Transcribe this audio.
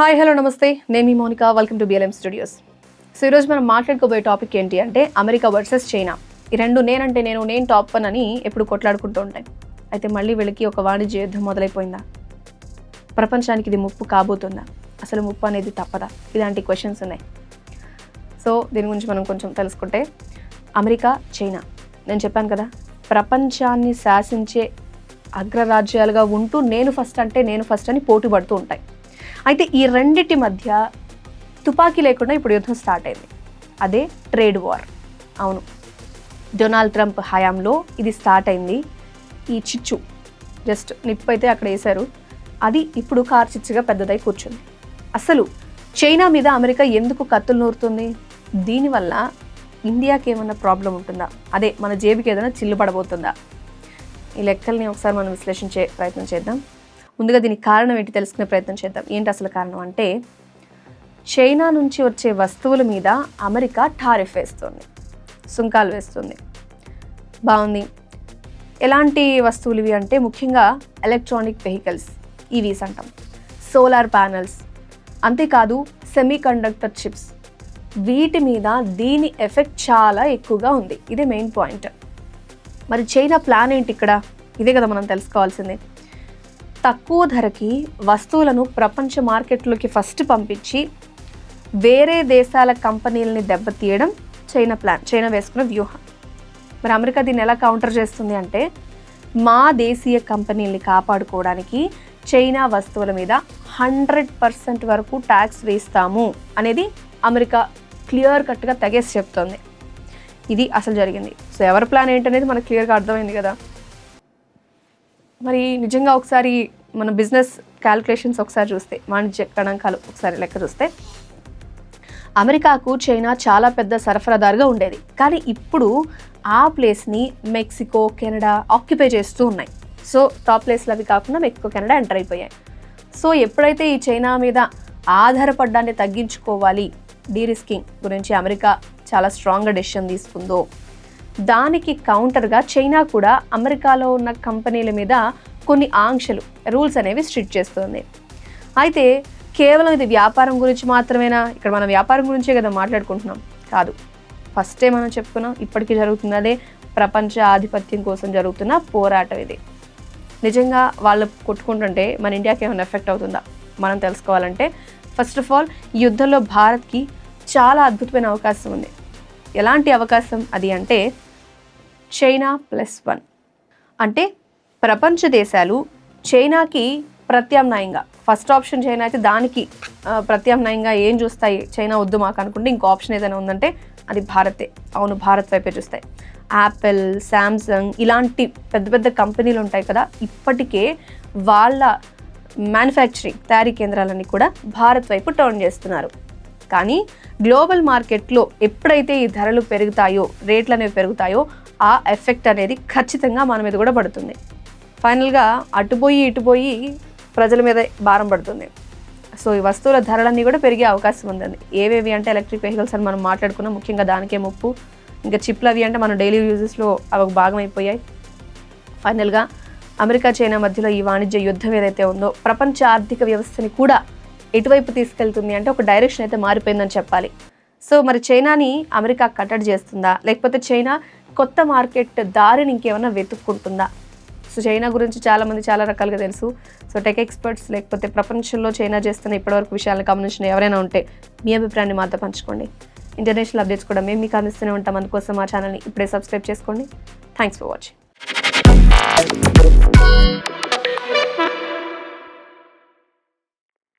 Hi hello నమస్తే. నేను మీ Monica. Welcome to BLM studios so ఈరోజు మనం మాట్లాడుకోబోయే టాపిక్ ఏంటి అంటే అమెరికా వర్సెస్ చైనా. ఈ రెండు నేనంటే నేను నేను టాప్ వన్ అని ఎప్పుడు కొట్లాడుకుంటూ ఉంటాయి. అయితే మళ్ళీ వీళ్ళకి ఒక వాణిజ్య యుద్ధం మొదలైపోయిందా? ప్రపంచానికి ఇది ముప్పు కాబోతుందా? అసలు ముప్పు అనేది తప్పదా? ఇలాంటి క్వశ్చన్స్ ఉన్నాయి. సో దీని గురించి మనం కొంచెం తెలుసుకుంటే అమెరికా చైనా. నేను చెప్పాను కదా ప్రపంచాన్ని శాసించే అగ్రరాజ్యాలుగా ఉంటూ నేను ఫస్ట్ అంటే నేను ఫస్ట్ అని పోటీ పడుతూ ఉంటాయి. అయితే ఈ రెండిటి మధ్య తుపాకీ లేకుండా ఇప్పుడు యుద్ధం స్టార్ట్ అయింది. అదే ట్రేడ్ వార్. అవును. డొనాల్డ్ ట్రంప్ హయాంలో ఇది స్టార్ట్ అయింది. ఈ చిచ్చు జస్ట్ నిప్పు అయితే అక్కడ వేశారు. అది ఇప్పుడు కార్ చిచ్చుగా పెద్దదై కూర్చుంది. అసలు చైనా మీద అమెరికా ఎందుకు కత్తులు నూరుతుంది? దీనివల్ల ఇండియాకి ఏమన్నా ప్రాబ్లం ఉంటుందా? అదే మన జేబుకి ఏదైనా చిల్లు పడబోతుందా? ఈ లెక్కల్ని ఒకసారి మనం విశ్లేషించే ప్రయత్నం చేద్దాం. ముందుగా దీనికి కారణం ఏంటి తెలుసుకునే ప్రయత్నం చేద్దాం. ఏంటి అసలు కారణం అంటే చైనా నుంచి వచ్చే వస్తువుల మీద అమెరికా టారిఫ్ వేస్తుంది సుంకాలు వేస్తుంది. బాగుంది. ఎలాంటి వస్తువులు ఇవి అంటే ముఖ్యంగా ఎలక్ట్రానిక్ వెహికల్స్ e ఈవీస్ అంటాం. Solar panels. అంతేకాదు సెమీ కండక్టర్ చిప్స్. వీటి మీద దీని ఎఫెక్ట్ చాలా ఎక్కువగా ఉంది. ఇదే మెయిన్ పాయింట్. మరి చైనా ప్లాన్ ఏంటి ఇక్కడ? ఇదే కదా మనం తెలుసుకోవాల్సింది. తక్కువ ధరకి వస్తువులను ప్రపంచ మార్కెట్లోకి ఫస్ట్ పంపించి వేరే దేశాల కంపెనీలని దెబ్బతీయడం చైనా ప్లాన్ చైనా వేసుకున్న వ్యూహం. మరి అమెరికా దీన్ని ఎలా కౌంటర్ చేస్తుంది అంటే మా దేశీయ కంపెనీల్ని కాపాడుకోవడానికి చైనా వస్తువుల మీద హండ్రెడ్ పర్సెంట్ వరకు ట్యాక్స్ వేస్తాము అనేది అమెరికా క్లియర్ కట్గా తెగేసి చెప్తోంది. ఇది అసలు జరిగింది. సో ఎవరి ప్లాన్ ఏంటనేది మనకు క్లియర్గా అర్థమైంది కదా. మరి నిజంగా ఒకసారి మన బిజినెస్ క్యాలిక్యులేషన్స్ ఒకసారి చూస్తే వాణిజ్య గణాంకాలు ఒకసారి లెక్క చూస్తే అమెరికాకు చైనా చాలా పెద్ద సరఫరాదారుగా ఉండేది. కానీ ఇప్పుడు ఆ ప్లేస్ని మెక్సికో కెనడా ఆక్యుపై చేస్తూ ఉన్నాయి. సో టాప్ ప్లేస్లు అవి కాకుండా మెక్సికో కెనడా ఎంటర్ అయిపోయాయి. సో ఎప్పుడైతే ఈ చైనా మీద ఆధారపడ్డాన్ని తగ్గించుకోవాలి డీరిస్కింగ్ గురించి అమెరికా చాలా స్ట్రాంగ్గా డెసిషన్ తీసుకుందో దానికి కౌంటర్గా చైనా కూడా అమెరికాలో ఉన్న కంపెనీల మీద కొన్ని ఆంక్షలు రూల్స్ అనేవి స్ట్రిక్ట్ చేస్తుంది. అయితే కేవలం ఇది వ్యాపారం గురించి మాత్రమేనా? ఇక్కడ మనం వ్యాపారం గురించే కదా మాట్లాడుకుంటున్నాం. కాదు. ఫస్టే మనం చెప్పుకున్నాం ఇప్పటికీ జరుగుతుంది అదే ప్రపంచ ఆధిపత్యం కోసం జరుగుతున్న పోరాటం ఇది. నిజంగా వాళ్ళు కొట్టుకుంటుంటే మన ఇండియాకి ఏమైనా ఎఫెక్ట్ అవుతుందా? మనం తెలుసుకోవాలంటే ఫస్ట్ ఆఫ్ ఆల్ ఈ యుద్ధంలో భారత్కి చాలా అద్భుతమైన అవకాశం ఉంది. ఎలాంటి అవకాశం? అది అంటే చైనా ప్లస్ వన్. అంటే ప్రపంచ దేశాలు చైనాకి ప్రత్యామ్నాయంగా ఫస్ట్ ఆప్షన్ చైనా అయితే దానికి ప్రత్యామ్నాయంగా ఏం చూస్తాయి? చైనా వద్దు మాకు అనుకుంటే ఇంకో ఆప్షన్ ఏదైనా ఉందంటే అది భారతే. అవును భారత్ వైపే చూస్తాయి. యాపిల్ శాంసంగ్ ఇలాంటి పెద్ద పెద్ద కంపెనీలు ఉంటాయి కదా ఇప్పటికే వాళ్ళ మ్యానుఫ్యాక్చరింగ్ తయారీ కేంద్రాలన్నీ కూడా భారత్ వైపు టర్న్ చేస్తున్నారు. కానీ గ్లోబల్ మార్కెట్లో ఎప్పుడైతే ఈ ధరలు పెరుగుతాయో రేట్లు అనేవి పెరుగుతాయో ఆ ఎఫెక్ట్ అనేది ఖచ్చితంగా మన మీద కూడా పడుతుంది. ఫైనల్గా అటుపోయి ఇటుపోయి ప్రజల మీద భారం పడుతుంది. సో ఈ వస్తువుల ధరలన్నీ కూడా పెరిగే అవకాశం ఉందండి. ఏవేవి అంటే ఎలక్ట్రిక్ వెహికల్స్ అని మనం మాట్లాడుకున్నాం. ముఖ్యంగా దానికే ముప్పు. ఇంకా చిప్లు అవి అంటే మన డైలీ యూజెస్లో అవి ఒక భాగం అయిపోయాయి. ఫైనల్గా అమెరికా చైనా మధ్యలో ఈ వాణిజ్య యుద్ధం ఏదైతే ఉందో ప్రపంచ ఆర్థిక వ్యవస్థని కూడా ఎటువైపు తీసుకెళ్తుంది అంటే ఒక డైరెక్షన్ అయితే మారిపోయిందని చెప్పాలి. సో మరి చైనాని అమెరికా కట్టడి చేస్తుందా? లేకపోతే చైనా కొత్త మార్కెట్ దారిని ఇంకేమైనా వెతుక్కుంటుందా? సో చైనా గురించి చాలామంది చాలా రకాలుగా తెలుసు. సో టెక్ ఎక్స్పర్ట్స్ లేకపోతే ప్రపంచంలో చైనా చేస్తున్న ఇప్పటివరకు విషయాలను గమనించిన ఎవరైనా ఉంటే మీ అభిప్రాయాన్ని మాతో పంచుకోండి. ఇంటర్నేషనల్ అప్డేట్స్ కూడా మేము మీకు అందిస్తూనే ఉంటాం. అందుకోసం మా ఛానల్ని ఇప్పుడే సబ్స్క్రైబ్ చేసుకోండి. Thanks for watching